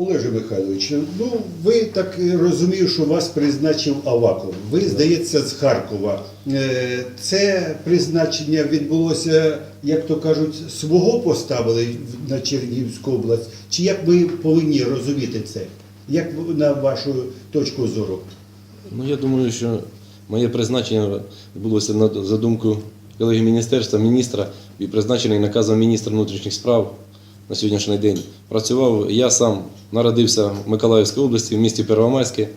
Олеже Михайлович, ну ви так розумію, що вас призначив Аваков. Ви, здається, з Харкова. Е, Це призначення відбулося, як то кажуть, свого поставили на Чернігівську область. Чи як ми повинні розуміти це? Як на вашу точку зору? Ну, я думаю, що моє призначення відбулося на за думку колеги міністерства, міністра і призначений наказом міністра внутрішніх справ на сьогоднішній день. Працював я сам народився в Миколаївській області, в місті Первомайське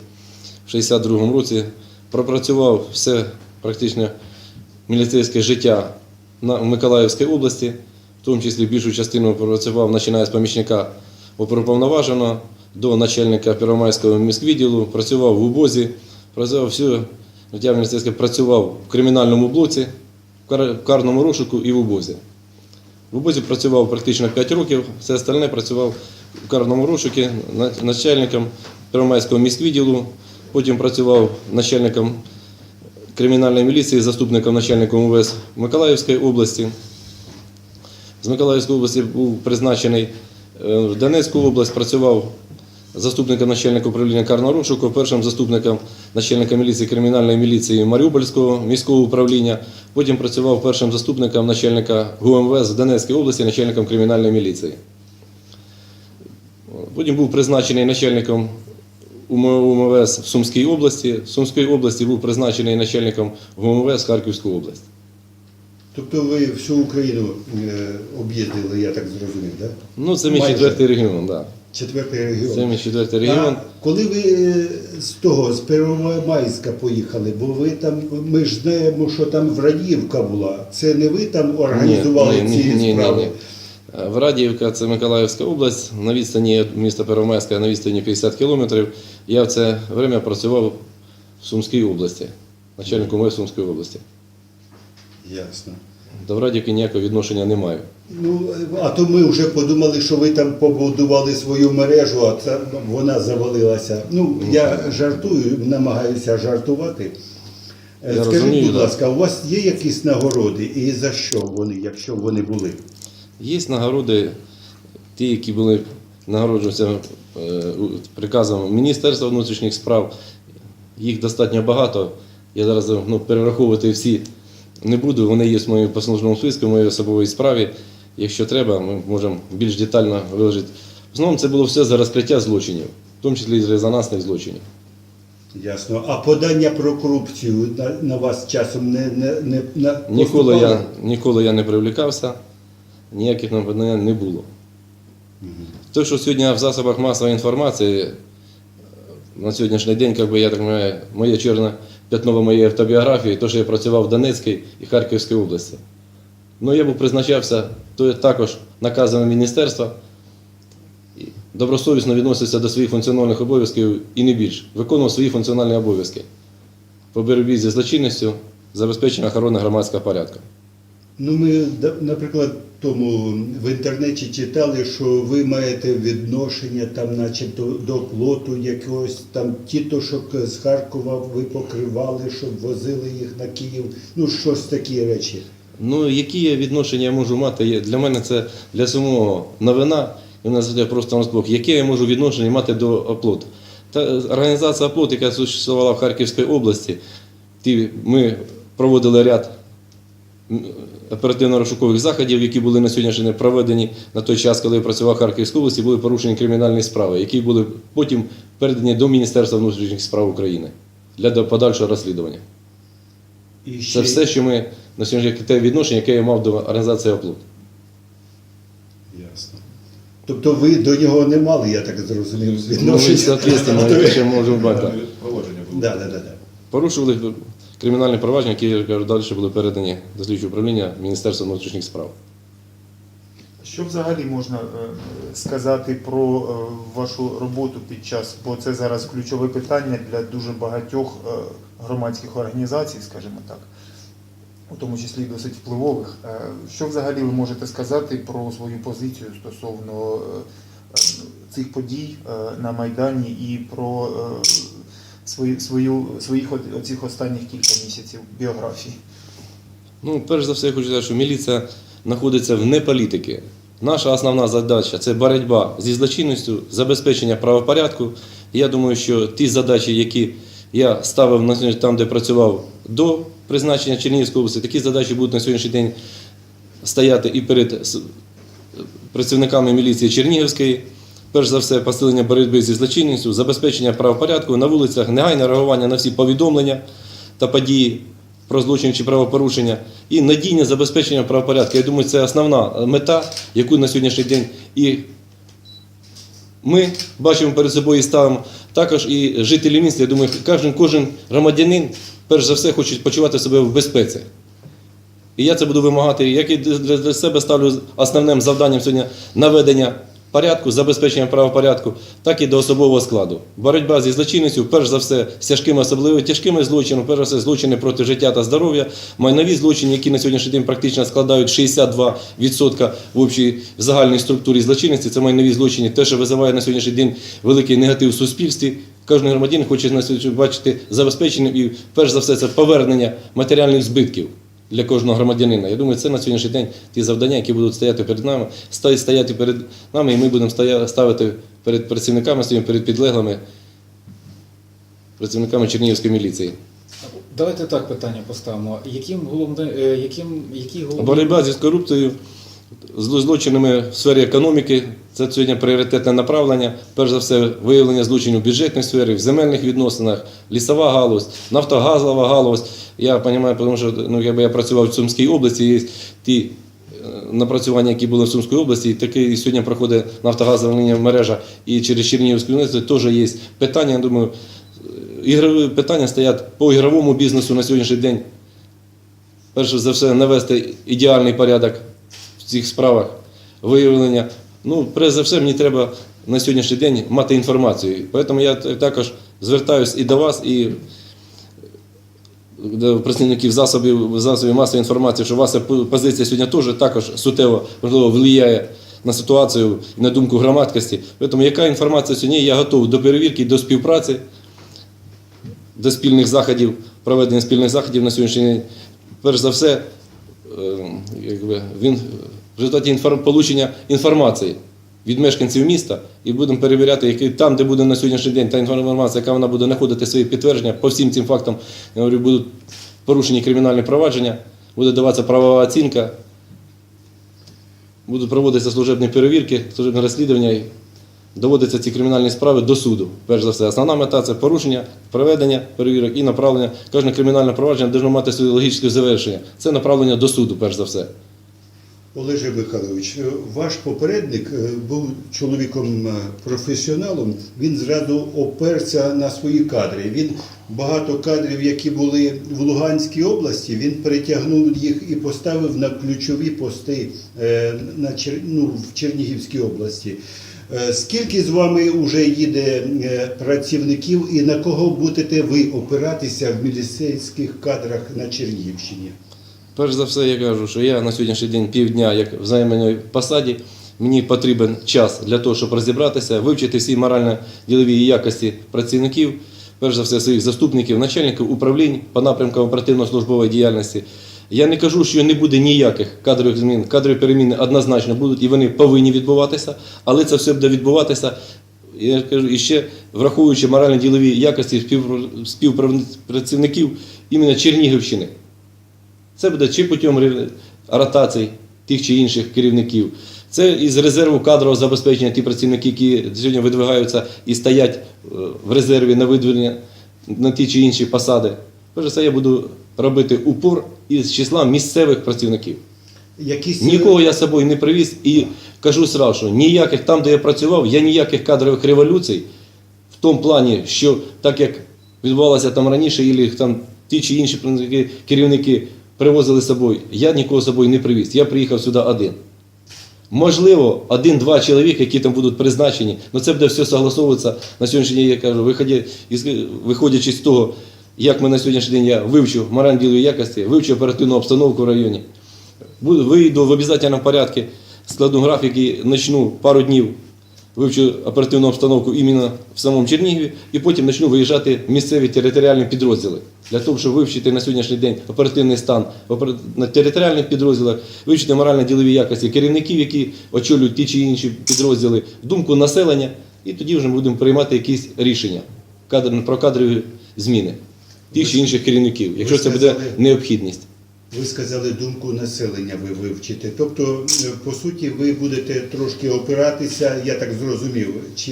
в 62-му році. Пропрацював все практично міліцейське життя в Миколаївській області, в тому числі більшу частину працював, починає з помічника оперуповноваженого до начальника Первомайського міськвідділу, працював в УБОЗі, працював все життя міліцейське, працював в кримінальному блоці, в карному розшуку і в УБОЗі. В УБОЗі працював практично 5 років, все остальне працював в карному розшуку начальником Первомайського міськвідділу, потім працював начальником кримінальної міліції, заступником начальника УВС Миколаївської області. З Миколаївської області був призначений е, в Донецьку область, працював заступником начальника управління карного розшуку, першим заступником начальника міліції кримінальної міліції Маріупольського міського управління. Потім працював першим заступником начальника ГУМВС в Донецькій області, начальником кримінальної міліції. Потім був призначений начальником УМВС в Сумській області. В Сумській області був призначений начальником ГУМВС Харківську область. Тобто ви всю Україну е, об'їздили, я так зрозумів, так? Ну, це мій Майже. четвертий регіон, так. Четвертий регіон. Це четвертий регіон. А коли ви е, з того, з Первомайська поїхали, бо ви там, ми ж знаємо, що там Врадіївка була. Це не ви там організували Ні, ні, ці ні, ні, справи? ні. Е, Врадіївка це Миколаївська область, на відстані від міста Первомайська на відстані 50 кілометрів. Я в це время працював в Сумській області, начальником МВС Сумської області. Ясно. До Врадіївки ніякого відношення не маю. Ну, а то ми вже подумали, що ви там побудували свою мережу, а це вона завалилася. Ну, я жартую, намагаюся жартувати. Е, Я Скажіть, розумію, будь да. ласка, у вас є якісь нагороди і за що вони, якщо вони були? Є нагороди, ті, які були нагороджуються е, приказом Міністерства внутрішніх справ. Їх достатньо багато. Я зараз ну, перераховувати всі не буду. Вони є в моєму послужному списку, в моїй особовій справі. Якщо треба, ми можемо більш детально виложити. В основному це було все за розкриття злочинів, в тому числі і резонансних злочинів. Ясно. А подання про корупцію на, на вас часом не, не, не на, Ніколи я, ніколи я не привлікався, ніяких нападань не було. Те, що сьогодні в засобах масової інформації на сьогоднішній день, як би, я так маю, моє чорне п'ятно моєї автобіографії, то, що я працював в Донецькій і Харківській області. Ну, я був призначався то також наказами міністерства, добросовісно відносився до своїх функціональних обов'язків і не більш. Виконував свої функціональні обов'язки по боротьбі зі злочинністю, забезпечення охорони громадського порядку. Ну, ми, наприклад, тому в інтернеті читали, що ви маєте відношення там, начебто, до плоту якогось там тітушок з Харкова ви покривали, щоб возили їх на Київ. Ну, щось такі речі. Ну, які я відношення можу мати? Для мене це для самого новина, і вона задає просто на збок. Яке я можу відношення мати до оплот? Та організація оплот, яка существувала в Харківській області, ті, ми проводили ряд оперативно-розшукових заходів, які були на сьогоднішній день проведені на той час, коли я працював в Харківській області, були порушені кримінальні справи, які були потім передані до Міністерства внутрішніх справ України для подальшого розслідування. І Це все, що ми на сьогодні те відношення, яке я мав до організації оплот. Ясно. Тобто ви до нього не мали, я так зрозумів, Ну, відношення. то ви- ще можемо бати. Проводження. Да, да, да, да. Порушували кримінальні провадження, які я кажу, далі були передані до слідчого управління Міністерства внутрішніх справ. Що взагалі можна е, сказати про е, вашу роботу під час, бо це зараз ключове питання для дуже багатьох е, громадських організацій, скажімо так, у тому числі досить впливових. Що взагалі ви можете сказати про свою позицію стосовно цих подій на Майдані і про свою, свою, своїх оцих останніх кілька місяців біографії? Ну, перш за все, я хочу сказати, що міліція знаходиться вне політики. Наша основна задача це боротьба зі злочинністю, забезпечення правопорядку. Я думаю, що ті задачі, які я ставив на там, де працював до призначення Чернігівської області, такі задачі будуть на сьогоднішній день стояти і перед працівниками міліції Чернігівської. Перш за все, посилення боротьби зі злочинністю, забезпечення правопорядку на вулицях, негайне реагування на всі повідомлення та події про злочин чи правопорушення і надійне забезпечення правопорядку. Я думаю, це основна мета, яку на сьогоднішній день і ми бачимо перед собою і ставимо. Також і жителі міста, я думаю, кожен, кожен громадянин, перш за все, хоче почувати себе в безпеці. І я це буду вимагати, як і для себе ставлю основним завданням сьогодні наведення порядку, забезпечення правопорядку, так і до особового складу. Боротьба зі злочинністю, перш за все, з тяжкими, особливо тяжкими злочинами, перш за все, злочини проти життя та здоров'я, майнові злочини, які на сьогоднішній день практично складають 62% в общій в загальній структурі злочинності. Це майнові злочини, те, що визиває на сьогоднішній день великий негатив в суспільстві. Кожен громадянин хоче на сьогодні бачити забезпеченим і перш за все це повернення матеріальних збитків для кожного громадянина. Я думаю, це на сьогоднішній день ті завдання, які будуть стояти перед нами, стояти перед нами, і ми будемо ставити перед працівниками своїми, перед підлеглими, працівниками Чернігівської міліції. Давайте так питання поставимо. Яким головне, е, яким, які головні... Боротьба зі корупцією, з злочинами в сфері економіки це сьогодні пріоритетне направлення. Перш за все, виявлення злочинів в бюджетній сфері, в земельних відносинах, лісова галузь, нафтогазова галузь. Я розумію, тому що ну, якби я працював в Сумській області, є ті е, напрацювання, які були в Сумській області, і таке і сьогодні проходить нафтогазова лінія мережа і через Чернігівську університет теж є питання. Я думаю, ігрові питання стоять по ігровому бізнесу на сьогоднішній день. Перше за все, навести ідеальний порядок цих справах, виявлення. Ну, перш за все, мені треба на сьогоднішній день мати інформацію. Тому я також звертаюся і до вас, і до представників засобів, засобів масової інформації, що ваша позиція сьогодні теж також суттєво можливо впливає на ситуацію і на думку громадськості. Тому яка інформація сьогодні, я готовий до перевірки, до співпраці до спільних заходів, проведення спільних заходів на сьогоднішній день. Перш за все, е, якби, він в результаті получення інформації від мешканців міста і будемо перевіряти, які там, де буде на сьогоднішній день та інформація, яка вона буде знаходити свої підтвердження по всім цим фактам, я говорю, будуть порушені кримінальні провадження, буде даватися правова оцінка, будуть проводитися служебні перевірки, служебні розслідування. і доводяться ці кримінальні справи до суду. Перш за все, основна мета це порушення, проведення перевірок і направлення. Кожне кримінальне провадження повинно мати своє логічне завершення. Це направлення до суду, перш за все. Олеже Михайлович, е, ваш попередник е, був чоловіком е. Він зразу оперся на свої кадри. Він багато кадрів, які були в Луганській області, він перетягнув їх і поставив на ключові пости на ну, в Чернігівській області. Скільки з вами вже їде працівників і на кого будете ви опиратися в міліцейських кадрах на Чернігівщині? Перш за все, я кажу, що я на сьогоднішній день півдня, як в займаній посаді, мені потрібен час для того, щоб розібратися, вивчити всі морально-ділові якості працівників, перш за все своїх заступників, начальників управлінь по напрямкам оперативно-службової діяльності. Я не кажу, що не буде ніяких кадрових змін. Кадрові переміни однозначно будуть і вони повинні відбуватися, але це все буде відбуватися. Я кажу, і ще враховуючи морально-ділові якості співпра- співпрацівників іменно Чернігівщини. Це буде чи путем ротацій тих чи інших керівників. Це із резерву кадрового забезпечення ті працівники, які сьогодні видвигаються і стоять е, в резерві на видвиження на ті чи інші посади. За все, я буду робити упор із числа місцевих працівників. Якісь Нікого я з собою не привіз і кажу сразу, що ніяких там, де я працював, я ніяких кадрових революцій в тому плані, що так як відбувалося там раніше, і там ті чи інші керівники привозили з собою, я нікого з собою не привіз. Я приїхав сюди один. Можливо, один-два чоловіка, які там будуть призначені, але це буде все согласовуватися на сьогоднішній день, я кажу, виходячи з того, як ми на сьогоднішній день я вивчу морально-ділові якості, вивчу оперативну обстановку в районі. Вийду в обов'язковому порядку, складу графік і почну пару днів вивчу оперативну обстановку іменно в самому Чернігові, і потім почну виїжджати в місцеві територіальні підрозділи. Для того, щоб вивчити на сьогоднішній день оперативний стан на територіальних підрозділах, вивчити морально-ділові якості керівників, які очолюють ті чи інші підрозділи, думку населення, і тоді вже будемо приймати якісь рішення про кадрові зміни тих чи інших керівників, якщо це буде необхідність. Ви сказали думку населення ви вивчите. Тобто, е, по суті, ви будете трошки опиратися, я так зрозумів, чи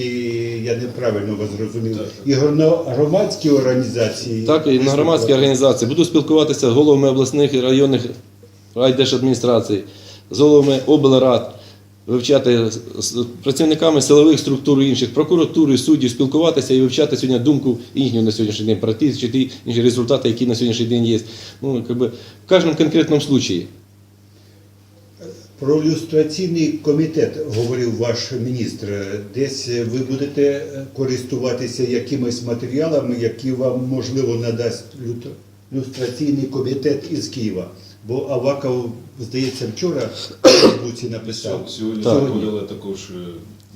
я неправильно вас зрозумів, і на громадські організації. Так, і на громадські організації. Буду спілкуватися з головами обласних і районних райдержадміністрацій, з головами облрад, вивчати з- працівниками силових структур інших, прокуратури, суддів, спілкуватися і вивчати сьогодні думку їхню на сьогоднішній день про ті чи ті інші результати, які на сьогоднішній день є. Ну, как би, в кожному конкретному случаї. Про люстраційний комітет говорив ваш міністр. Десь ви будете користуватися якимись матеріалами, які вам можливо надасть люстраційний комітет із Києва. Бо Аваков, здається, вчора в Фейсбуці написав. Сьогодні Так. проходили також е,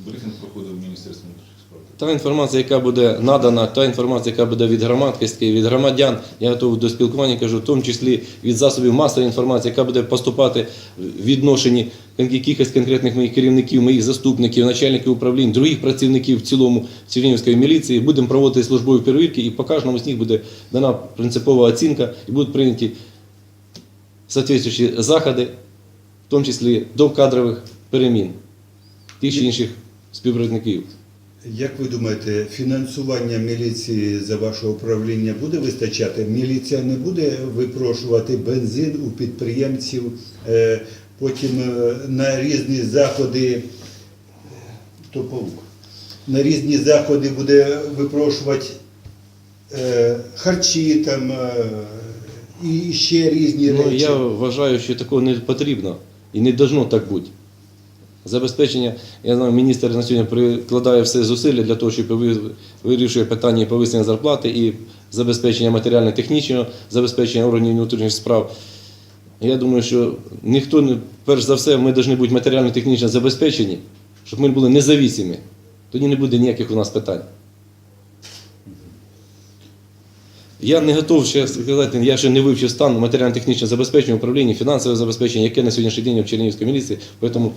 брифінг проходив в Міністерстві внутрішніх справ. Та інформація, яка буде надана, та інформація, яка буде від громадськості, від громадян, я готовий до спілкування, кажу, в тому числі від засобів масової інформації, яка буде поступати в відношенні кон- якихось конкретних моїх керівників, моїх заступників, начальників управлінь, других працівників в цілому Чернігівської міліції. Будемо проводити службові перевірки, і по кожному з них буде дана принципова оцінка і будуть прийняті соответствуючі заходи, в тому числі до кадрових перемін тих чи інших співробітників. Як ви думаєте, фінансування міліції за ваше управління буде вистачати? Міліція не буде випрошувати бензин у підприємців, е, потім е, на різні заходи, то паук, на різні заходи буде випрошувати е, харчі там і ще різні Ну, речі. я вважаю, що такого не потрібно і не должно так бути. Забезпечення, я знаю, міністр на сьогодні прикладає все зусилля для того, щоб вирішує питання повисення зарплати і забезпечення матеріально-технічного, забезпечення органів внутрішніх справ. Я думаю, що ніхто не, перш за все, ми повинні бути матеріально-технічно забезпечені, щоб ми були независимі. Тоді не буде ніяких у нас питань. Я не готов ще сказати, я ще не вивчив стан матеріально-технічного забезпечення, управління, фінансового забезпечення, яке на сьогоднішній день в Чернігівській міліції. Тому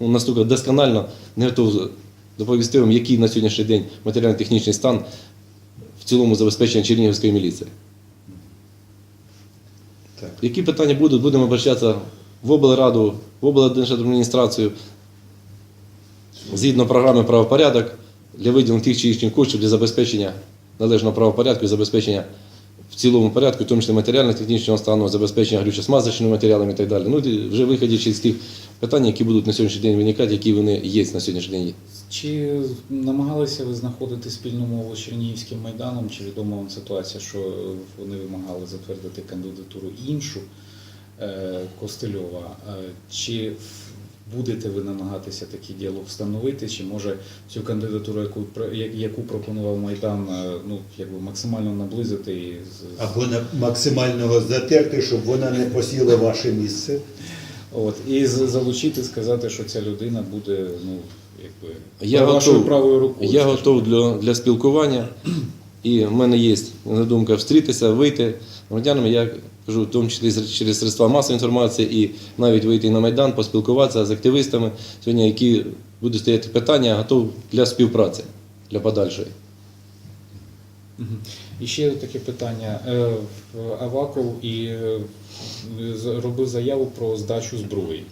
ну, настільки досконально не готов доповісти вам, який на сьогоднішній день матеріально-технічний стан в цілому забезпечення Чернігівської міліції. Так. Які питання будуть, будемо обращатися в облраду, в облдержадміністрацію згідно програми правопорядок для виділення тих чи інших коштів для забезпечення належного правопорядку і забезпечення в цілому порядку, в тому числі матеріально-технічного стану, забезпечення глючосмазочними матеріалами і так далі. Ну, вже виходячи з тих питань, які будуть на сьогоднішній день виникати, які вони є на сьогоднішній день. Чи намагалися ви знаходити спільну мову з Чернігівським майданом? Чи відома вам ситуація, що вони вимагали затвердити кандидатуру іншу е, Костельова? Е, Чи будете ви намагатися такий діалог встановити? Чи може цю кандидатуру, яку про- яку пропонував майдан, е, ну якби максимально наблизити і з- Або на максимального затерти, щоб вона не посіла ваше місце. От, і залучити, сказати, що ця людина буде, ну, якби, Я вашою готов- правою рукою. Я готов для, для спілкування, і в мене є задумка встрітися, вийти громадянами. Я кажу, в тому числі через средства масової інформації, і навіть вийти на Майдан, поспілкуватися з активістами, сьогодні, які будуть стояти питання, готов для співпраці, для подальшої. І ще таке питання. Е, Аваков і е, робив заяву про здачу зброї.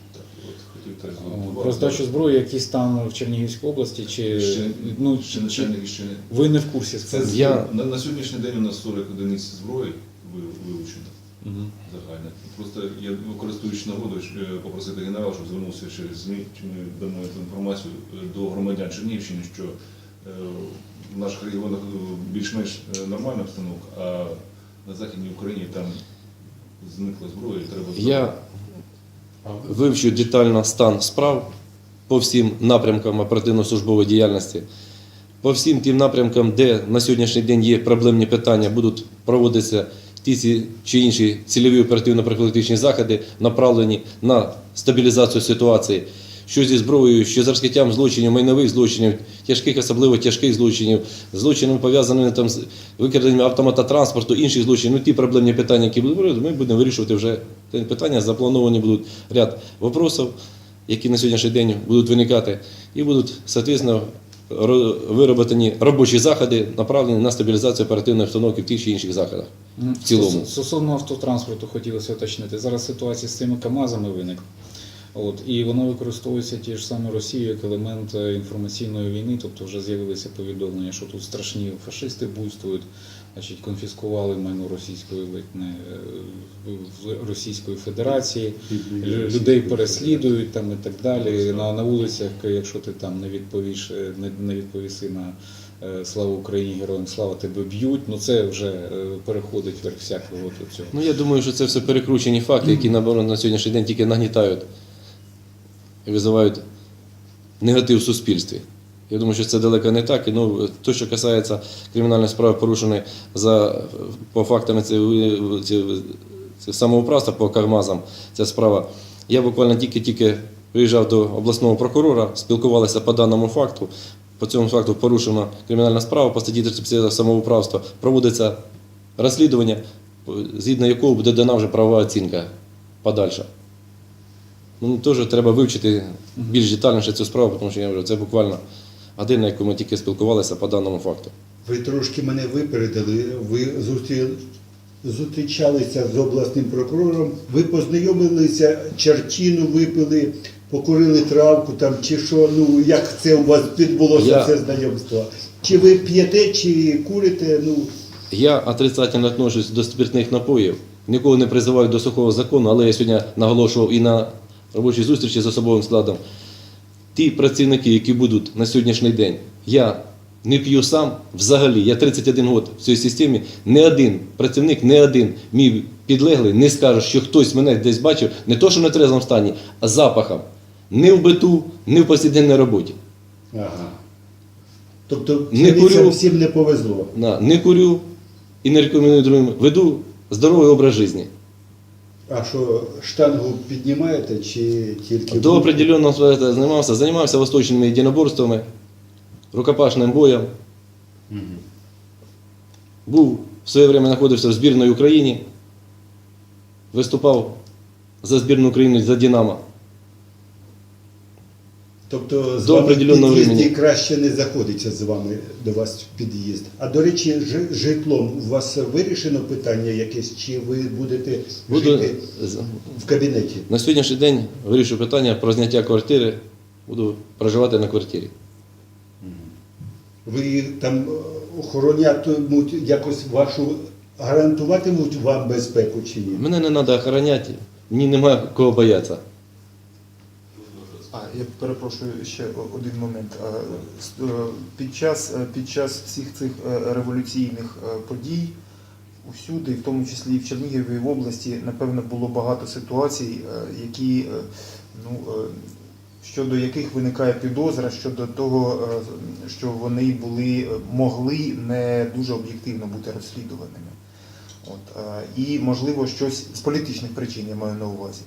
Хотів так О, звернути Про здачу зброї, який стан в Чернігівській області, чи Ще, ну, ще начальник ще не. ви не в курсі Це з- Я- на, на сьогоднішній день у нас 40 одиниць зброї ви- вилучено Мгм. загально. Просто я користуючись нагодою, е, попросити генерала, щоб звернувся через ЗМІ, чи ми дамо цю інформацію е, до громадян Чернігівщини, що е, в наших регіонах е, більш-менш е, нормальна обстановка, а на Західній Україні там зникла зброя і треба Я вивчу детально стан справ по всім напрямкам оперативно-службової діяльності. По всім тим напрямкам, де на сьогоднішній день є проблемні питання, будуть проводитися ті чи інші цільові оперативно-профілактичні заходи, направлені на стабілізацію ситуації. Що зі зброєю, що з розкриттям злочинів, майнових злочинів, тяжких, особливо тяжких злочинів, злочинами пов'язаними там з викраденням автомата транспорту, інших злочинів, ну ті проблемні питання, які будуть, ми будемо вирішувати вже ті питання. Заплановані будуть ряд вопросів, які на сьогоднішній день будуть виникати, і будуть, ро- вироблені робочі заходи, направлені на стабілізацію оперативної обстановки в тих чи інших заходах. В цілому. Стосовно автотранспорту хотілося уточнити. Зараз ситуація з цими КАМАЗами виникла. От, і воно використовується ті ж саме Росією як елемент е, інформаційної війни, тобто вже з'явилися повідомлення, що тут страшні фашисти буйствують, значить, конфіскували майно російської не, е, в Російської Федерації, людей переслідують там і так далі. На, на вулицях, якщо ти там не відповіш, е, не, не відповіси на е, слава Україні, героям слава тебе б'ють. Ну це вже е, переходить верх всякого цього. Ну, я думаю, що це все перекручені факти, які наоборот, на сьогоднішній день тільки нагнітають визивають негатив в суспільстві. Я думаю, що це далеко не так. І, ну, то, що касається кримінальної справи, порушеної за, по фактам самоуправства по кармазам, ця справа. Я буквально тільки-тільки приїжджав до обласного прокурора, спілкувалися по даному факту. По цьому факту порушена кримінальна справа по статті 350 самоуправства. Проводиться розслідування, згідно якого буде дана вже правова оцінка подальша. Ну, теж треба вивчити більш детальніше цю справу, тому що я вже це буквально година, яку ми тільки спілкувалися по даному факту. Ви трошки мене випередили. Ви зустрі- зустрічалися з обласним прокурором, ви познайомилися, чарчину випили, покурили травку там, чи що, ну як це у вас відбулося Я- це знайомство? Чи ви п'єте, чи курите? Ну Я отрицательно отношусь до спиртних напоїв, ніколи не призиваю до сухого закону, але я сьогодні наголошував і на робочій зустрічі з особовим складом. Ті працівники, які будуть на сьогоднішній день, я не п'ю сам взагалі. Я 31 год в цій системі. Не один працівник, не один мій підлеглий не скаже, що хтось мене десь бачив, не то, що на трезвому стані, а запахом. Не в биту, не в повсякденній роботі. ага. Тобто Не курю. всім не повезло. На, не курю і не рекомендую другим. Веду здоровий образ життя. А що штангу піднімаєте чи тільки До определенного займався, займався восточними єдиноборствами, рукопашним боєм. Був в своє время знаходився в збірної Україні, виступав за збірну України за Динамо. Тобто з До вами в під'їзді краще не заходиться з вами до вас в під'їзд. А до речі, жи- житлом у вас вирішено питання якесь, чи ви будете Буду жити в кабінеті? на сьогоднішній день вирішую питання про зняття квартири. Буду проживати на квартирі. Ви там охоронятимуть якось вашу гарантуватимуть вам безпеку чи ні? Мене не треба охороняти, мені немає кого боятися. Я перепрошую ще один момент. Е, Під час, е, під час всіх цих е, революційних подій усюди, в тому числі і в Чернігові і в області, напевно, було багато ситуацій, які, ну, щодо яких виникає підозра щодо того, що вони були, могли не дуже об'єктивно бути розслідуваними. От, і, можливо, щось з політичних причин я маю на увазі.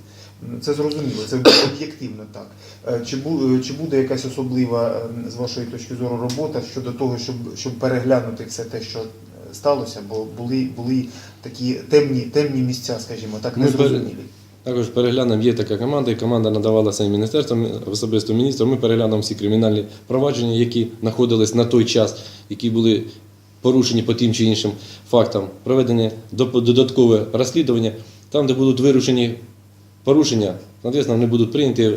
Це зрозуміло, це об'єктивно так. Е, Чи, бу- чи буде якась особлива е, з вашої точки зору робота щодо того, щоб, щоб переглянути все те, що е, сталося, бо були, були такі темні, темні місця, скажімо так, незрозумілі. Також переглянемо, є така команда, і команда надавалася і міністерством, особисто міністром. Ми переглянемо всі кримінальні провадження, які знаходились на той час, які були порушені по тим чи іншим фактам. Проведення додаткове розслідування, там, де будуть вирушені порушення, звісно, вони будуть прийняті,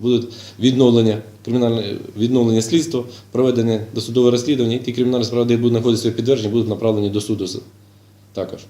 будуть відновлення кримінальне відновлення слідства, проведення досудове розслідування, і ті кримінальні справи, де будуть знаходитися підтвердження, будуть направлені до суду також.